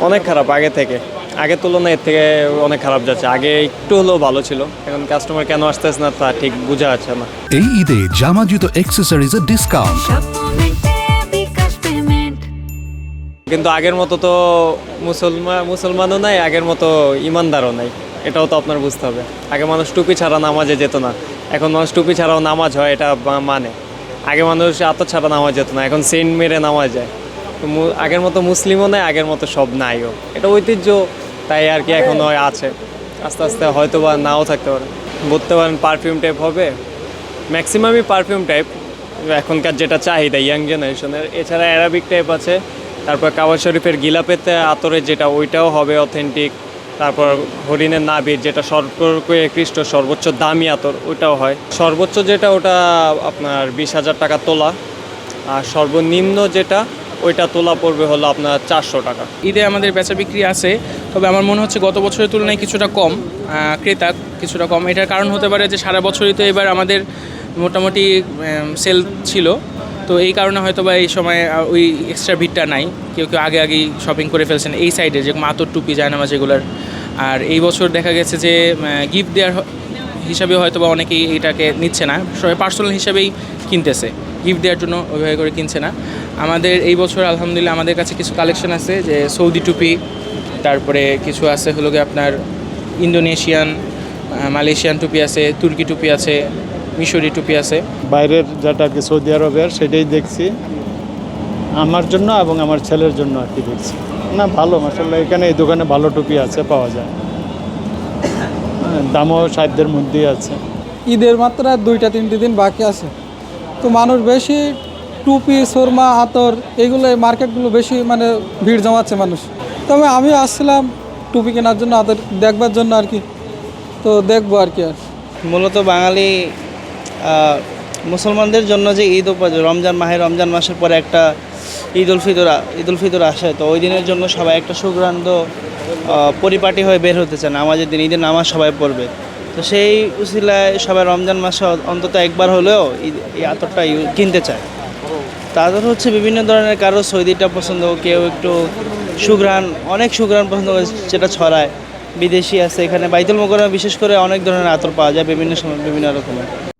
অনেক খারাপ আগে থেকে। আগের তুলনায় এর থেকে অনেক খারাপ যাচ্ছে। আগে একটু হলেও ভালো ছিল। এখন কাস্টমার কেন আসতেছে না তা ঠিক বোঝা যাচ্ছে না। এই ঈদে জামা জুতো অ্যাক্সেসরিজের ডিসকাউন্ট কিন্তু আগের মতো তো মুসলমান মুসলমানও নাই আগের মতো ইমানদারও নাই। এটাও তো আপনার বুঝতে হবে। আগে মানুষ টুপি ছাড়া নামাজে যেত না। এখন মানুষ টুপি ছাড়াও নামাজ হয় এটা মানে। আগে মানুষ আতর ছাড়া নামাজ যেত না। এখন সেন্ট মেরে নামাজ যায়। আগের মতো মুসলিমও নাই আগের মতো সব নাইও। এটা ঐতিহ্য তাই আর কি এখন হয় আছে। আস্তে আস্তে হয়তো বা নাও থাকতে পারে। বলতে পারেন পারফিউম টাইপ হবে। ম্যাক্সিমামই পারফিউম টাইপ এখনকার যেটা চাহিদা ইয়াং জেনারেশনের এছাড়া অ্যারাবিক টাইপ আছে তারপর কাওয়া শরীফের গিলাপেতে আতরের যেটা ওইটাও হবে অথেন্টিক তারপর হরিণের নাবির যেটা সর্বকৃষ্ট সর্বোচ্চ দামি আতর ওইটাও হয়। সর্বোচ্চ যেটা ওটা আপনার বিশ হাজার টাকা তোলা। আর সর্বনিম্ন যেটা ওইটা তোলা পড়বে হলো আপনার চারশো টাকা। ঈদে আমাদের বেচা বিক্রি আছে, তবে আমার মনে হচ্ছে গত বছরের তুলনায় কিছুটা কম ক্রেতা কিছুটা কম। এটার কারণ হতে পারে যে সারা বছরই তো এবার আমাদের মোটামুটি সেল ছিল। তো এই কারণে হয়তো বা এই সময় ওই এক্সট্রা ভিড়টা নাই। কেউ কেউ আগে আগেই শপিং করে ফেলছেন এই সাইডে যে মাতর টুপি যায় জায়নামাজ এগুলার। আর এই বছর দেখা গেছে যে গিফট দেওয়ার হিসাবে হয়তো বা অনেকেই এটাকে নিচ্ছে না। সবাই পার্সোনাল হিসাবেই কিনতেছে। গিফট দেওয়ার জন্য ওইভাবে করে কিনছে না। আমাদের এই বছর আলহামদুলিল্লাহ আমাদের কাছে কিছু কালেকশন আছে, যে সৌদি টুপি, তারপরে কিছু আছে হলো গিয়ে আপনার ইন্দোনেশিয়ান মালয়েশিয়ান টুপি আছে, তুর্কি টুপি আছে, মিশরি টুপি আছে। বাইরের যেটা আর কি সৌদি আরবের, সেটাই দেখছি। আমার জন্য এবং আমার ছেলের জন্য আর কি দেখছি। না, ভালো মাসাল্লাহ এখানে এই দোকানে ভালো টুপি আছে, পাওয়া যায়। দামও সাধ্যের মধ্যেই আছে। ঈদের মাত্র আর দুইটা তিনটে দিন বাকি আছে। তো মানুষ বেশি টুপি সুরমা আতর এগুলো মার্কেটগুলো বেশি মানে ভিড় জমাচ্ছে মানুষ। তবে আমি আসছিলাম টুপি কেনার জন্য আতর দেখবার জন্য আর কি। তো দেখব আর কি আর। মূলত বাঙালি মুসলমানদের জন্য যে ঈদ উপ রমজান মাহে রমজান মাসের পরে একটা ঈদ উল ফিতর, ঈদ উল ফিতর আসে। তো ওই দিনের জন্য সবাই একটা সুগ্রান্ত পরিপাটি হয়ে বের হতে চান আমাদের দিন, ঈদের নামাজ সবাই পড়বে। তো সেই উসিলায় সবাই রমজান মাসে অন্তত একবার হলেও এই আতরটা কিনতে চায়। তাদের হচ্ছে বিভিন্ন ধরনের, কারও সৌদিটা পছন্দ, কেউ একটু সুঘ্রাণ, অনেক সুঘ্রাণ পছন্দ যেটা ছড়ায়। বিদেশি আছে, এখানে বাইতুল মোকরমে বিশেষ করে অনেক ধরনের আতর পাওয়া যায় বিভিন্ন সময়, বিভিন্ন রকমের।